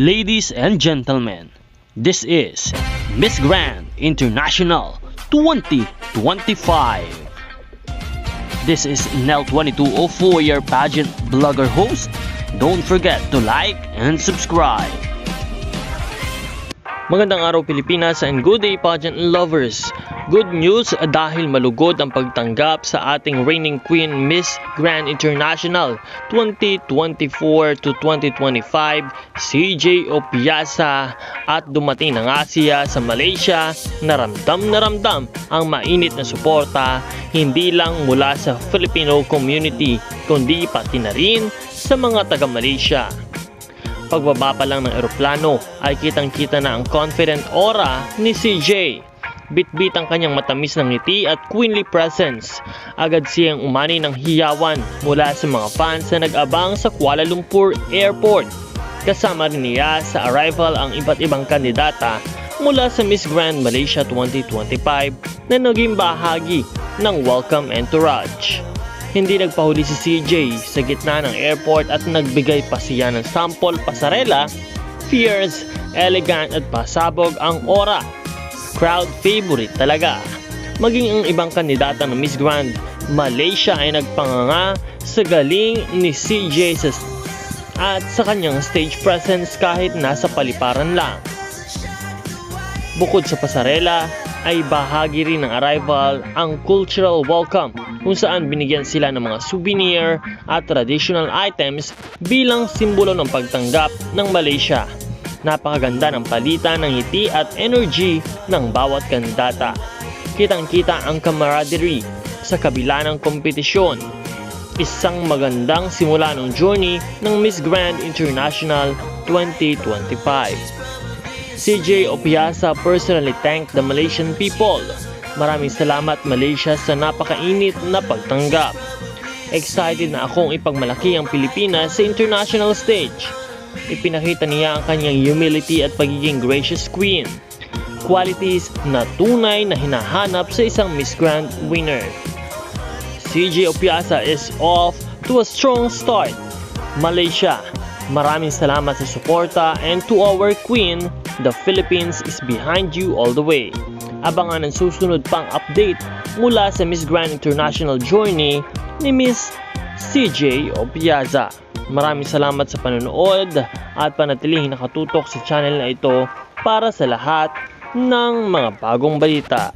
Ladies and gentlemen, this is Miss Grand International 2025. This is Nel 2204, your pageant blogger host. Don't forget to like and subscribe. Magandang araw Pilipinas and good day pageant lovers. Good news dahil malugod ang pagtanggap sa ating reigning queen Miss Grand International 2024 to 2025 CJ Opiasa at dumating na nga siya sa Malaysia na ramdam na ramdam ang mainit na suporta hindi lang mula sa Filipino community kundi pati na rin sa mga taga Malaysia. Pagbaba pa lang ng eroplano ay kitang-kita na ang confident aura ni CJ. Bit-bit ang kanyang matamis ng ngiti at queenly presence. Agad siyang umani ng hiyawan mula sa mga fans na nag-abang sa Kuala Lumpur Airport. Kasama rin niya sa arrival ang iba't ibang kandidata mula sa Miss Grand Malaysia 2025 na naging bahagi ng welcome entourage. Hindi nagpahuli si CJ sa gitna ng airport at nagbigay pa siya ng sample pasarela, fierce, elegant at pasabog ang aura. Crowd favorite talaga. Maging ang ibang kandidata ng Miss Grand Malaysia ay nagpanganga sa galing ni CJ sa at sa kanyang stage presence kahit nasa paliparan lang. Bukod sa pasarela, ay bahagi rin ng arrival ang cultural welcome kung saan binigyan sila ng mga souvenir at traditional items bilang simbolo ng pagtanggap ng Malaysia. Napakaganda ng palitan ng ngiti at energy ng bawat kandidata. Kitang-kita ang camaraderie sa kabila ng kompetisyon. Isang magandang simula ng journey ng Miss Grand International 2025. CJ Opiasa personally thanked the Malaysian people. Maraming salamat Malaysia sa napakainit na pagtanggap. Excited na akong ipagmalaki ang Pilipinas sa international stage. Ipinakita niya ang kanyang humility at pagiging gracious queen. Qualities na tunay na hinahanap sa isang Miss Grand winner. CJ Opiasa is off to a strong start. Malaysia, maraming salamat sa suporta and to our queen, the Philippines is behind you all the way. Abangan ang susunod pang update mula sa Miss Grand International Journey ni Miss CJ Opiaza. Maraming salamat sa panonood at panatiling nakatutok sa channel na ito para sa lahat ng mga bagong balita.